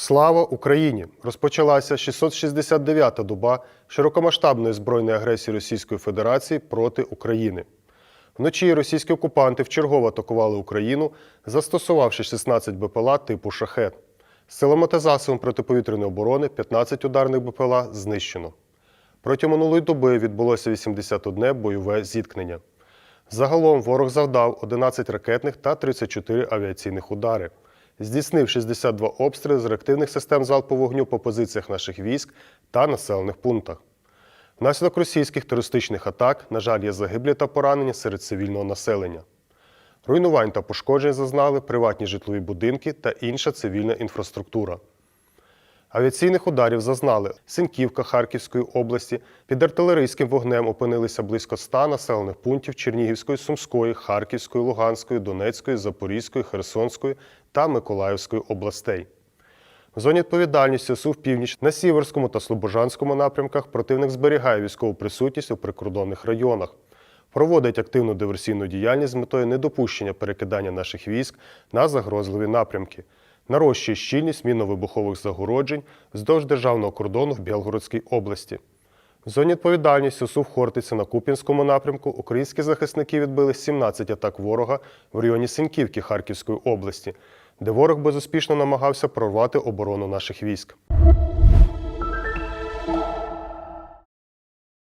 Слава Україні! Розпочалася 669-та доба широкомасштабної збройної агресії Російської Федерації проти України. Вночі російські окупанти вчергово атакували Україну, застосувавши 16 БПЛА типу шахет. Силами та засобами протиповітряної оборони 15 ударних БПЛА знищено. Протягом минулої доби відбулося 81 бойове зіткнення. Загалом ворог завдав 11 ракетних та 34 авіаційних удари. Здійснив 62 обстріли з реактивних систем залпового вогню по позиціях наших військ та населених пунктах. Внаслідок російських терористичних атак, на жаль, є загиблі та поранення серед цивільного населення. Руйнувань та пошкоджень зазнали приватні житлові будинки та інша цивільна інфраструктура. Авіаційних ударів зазнали Синьківка Харківської області. Під артилерійським вогнем опинилися близько 100 населених пунктів Чернігівської, Сумської, Харківської, Луганської, Донецької, Запорізької, Херсонської та Миколаївської областей. В зоні відповідальності СУ північ на Сіверському та Слобожанському напрямках противник зберігає військову присутність у прикордонних районах, проводить активну диверсійну діяльність з метою недопущення перекидання наших військ на загрозливі напрямки, нарощує щільність мінно-вибухових загороджень вздовж державного кордону в Білгородській області. В зоні відповідальності СУ в Хортиці на Куп'янському напрямку українські захисники відбили 17 атак ворога в районі Синьківки Харківської області, де ворог безуспішно намагався прорвати оборону наших військ.